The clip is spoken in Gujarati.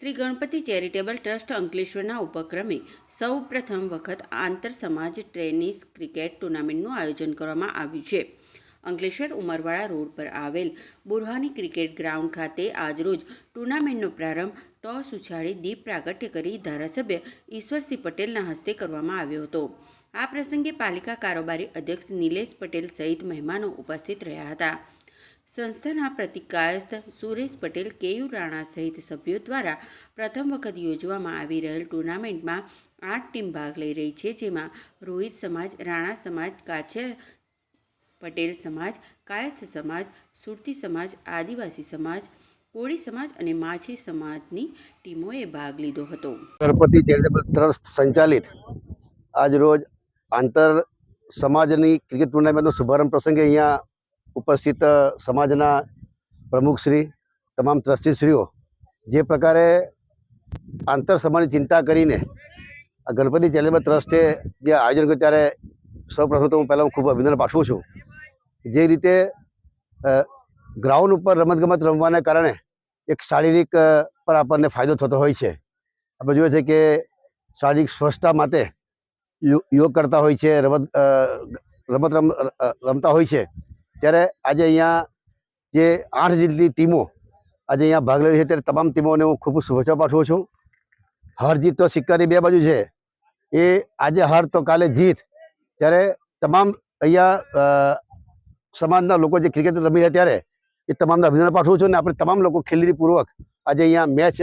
શ્રી ગણપતિ ચેરિટેબલ ટ્રસ્ટ અંકલેશ્વરના ઉપક્રમે સૌ પ્રથમ વખત આંતર સમાજ ટેનિસ ક્રિકેટ ટુર્નામેન્ટનું આયોજન કરવામાં આવ્યું છે. અંકલેશ્વર ઉમરવાડા રોડ પર આવેલ બુરહાની ક્રિકેટ ગ્રાઉન્ડ ખાતે આજરોજ ટુર્નામેન્ટનો પ્રારંભ ટોસ ઉછાળી દીપ પ્રાગટ્ય કરી ધારાસભ્ય ઈશ્વરસિંહ પટેલના હસ્તે કરવામાં આવ્યો હતો. આ પ્રસંગે પાલિકા કારોબારી અધ્યક્ષ નિલેશ પટેલ સહિત મહેમાનો ઉપસ્થિત રહ્યા હતા. સંસ્થાના પ્રતિકાયસ્થ સુરેશ પટેલ કેયુ રાણા સહિત સભ્યો દ્વારા પ્રથમ વખત યોજવામાં આવી રહેલ ટુર્નામેન્ટમાં આઠ ટીમ ભાગ લઈ રહી છે, જેમાં રોહિત સમાજ, રાણા સમાજ કાછર પટેલ સમાજ, કાયસ્થ સમાજ, સુરતી સમાજ, આદિવાસી સમાજ, કોળી સમાજ અને માછી સમાજની ટીમોએ ભાગ લીધો હતો. ગણપતિ ચેરિટેબલ ટ્રસ્ટ સંચાલિત આજરોજ આંતર સમાજની ક્રિકેટ ટુર્નામેન્ટનો શુભારંભ પ્રસંગે અહીંયા ઉપસ્થિત સમાજના પ્રમુખશ્રી તમામ ટ્રસ્ટીશ્રીઓ, જે પ્રકારે આંતર સમાજની ચિંતા કરીને આ ગણપતિ ચેરિટેબલ ટ્રસ્ટે જે આયોજન કર્યું ત્યારે સૌપ્રથમ તો હું પહેલાં ખૂબ અભિનંદન પાઠવું છું. જે રીતે ગ્રાઉન્ડ ઉપર રમતગમત રમવાને કારણે એક શારીરિક પર આપણને ફાયદો થતો હોય છે. આપણે જોઈએ છે કે શારીરિક સ્વચ્છતા માટે યોગ કરતા હોય છે, રમત રમત રમ રમતા હોય છે. ત્યારે આજે અહીંયા જે આઠ જેટલી ટીમો આજે અહીંયા ભાગ લઈ છે, ત્યારે તમામ ટીમોને હું ખૂબ શુભેચ્છા પાઠવું છું. હાર જીત તો સિક્કાની બે બાજુ છે. એ આજે હાર તો કાલે જીત. ત્યારે તમામ અહીંયા સમાજના લોકો જે ક્રિકેટ રમી રહ્યા ત્યારે એ તમામને અભિનંદન પાઠવું છું અને આપણે તમામ લોકો ખેલીપૂર્વક આજે અહીંયા મેચ